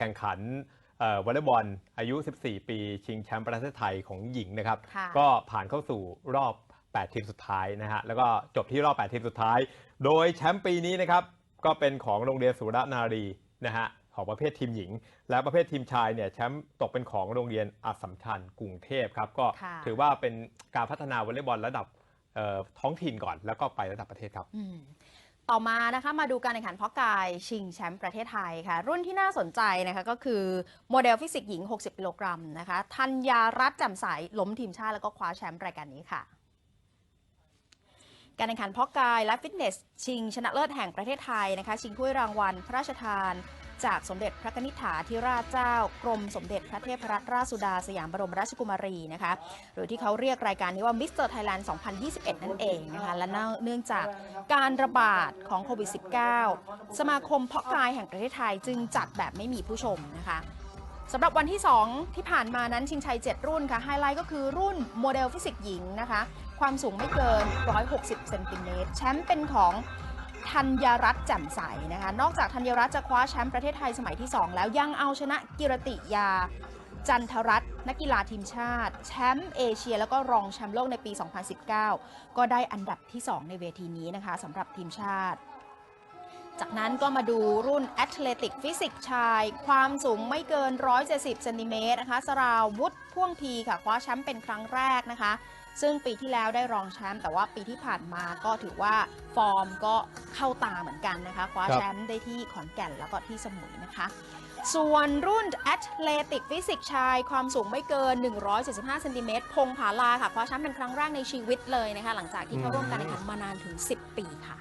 แข่งขันเอ่อวอลเลย์บอลอายุ 14 ปี ชิงแชมป์ประเทศไทยของหญิงนะครับค่ะก็ผ่านเข้าสู่รอบ 8 ทีมสุดท้ายนะฮะแล้วก็จบที่รอบ 8 ทีมสุดท้าย โดยแชมป์ปีนี้นะครับก็เป็นของโรงเรียนสุรนารีนะฮะของประเภททีมหญิง และประเภททีมชายเนี่ยแชมป์ตกเป็นของโรงเรียนอัสสัมชัญกรุงเทพครับก็ค่ะถือว่าเป็นการพัฒนาวอลเลย์บอลระดับเอ่อท้องถิ่นก่อน แล้วก็ไประดับประเทศครับอืม ต่อมานะคะมาดูการแข่งขันเพาะกายชิงแชมป์ประเทศไทยค่ะ รุ่นที่น่าสนใจนะคะก็คือโมเดลฟิสิกส์หญิง 60 กิโลกรัมนะคะธัญญารัตน์แจ่มใสล้มทีมชาติแล้วก็คว้าแชมป์รายการนี้ค่ะ การแข่งขันเพาะกายและฟิตเนส ชิงชนะเลิศแห่งประเทศไทยนะคะ ชิงถ้วยรางวัลพระราชทาน จากสมเด็จพระนิธิฐาธิราชเจ้า กรมสมเด็จพระเทพรัตนราชสุดาสยามบรมราชกุมารีนะคะหรือที่เขาเรียกรายการนี้ว่ามิสเตอร์ไทยแลนด์ 2021 นั่นเองนะคะและเนื่องจากการระบาดของโควิด -19 สมาคมเพาะกายแห่งประเทศไทยจึงจัดแบบไม่มีผู้ชมนะคะ สำหรับวันที่ 2 ที่ผ่านมานั้นชิงชัย 7 รุ่นค่ะไฮไลท์ก็คือรุ่นโมเดลฟิสิกส์หญิงนะคะ ความสูงไม่เกิน 160 เซนติเมตรแชมป์เป็นของธัญรัตน์แจ่มใสนะคะ นอกจากธัญรัตน์จะคว้าแชมป์ประเทศไทยสมัยที่ 2 แล้วยังเอาชนะกิรติยา จันทรัตน์นักกีฬาทีมชาติ แชมป์เอเชีย แล้วก็รองแชมป์โลกในปี 2019 ก็ได้อันดับที่ 2 ในเวทีนี้นะคะสำหรับทีมชาติ จากนั้นก็มาดูรุ่นแอตเลติกฟิสิกชาย ความสูงไม่เกิน 170เซนติเมตรนะคะ สราวุธพ่วงพีค่ะ คว้าแชมป์เป็นครั้งแรกนะคะ ซึ่งปีที่แล้วได้รองแชมป์แต่ว่าปีที่ผ่านมาก็ถือว่าฟอร์มก็เข้าตาเหมือนกันนะคะ คว้าแชมป์ได้ที่ขอนแก่นแล้วก็ที่สมุยนะคะส่วนรุ่นแอตเลติกฟิสิกชาย ความสูงไม่เกิน 175เซนติเมตรพงผาลาค่ะคว้าแชมป์เป็นครั้งแรกในชีวิตเลยนะคะ หลังจากที่เข้าร่วมการแข่งขันมานานถึง 10 ปีค่ะ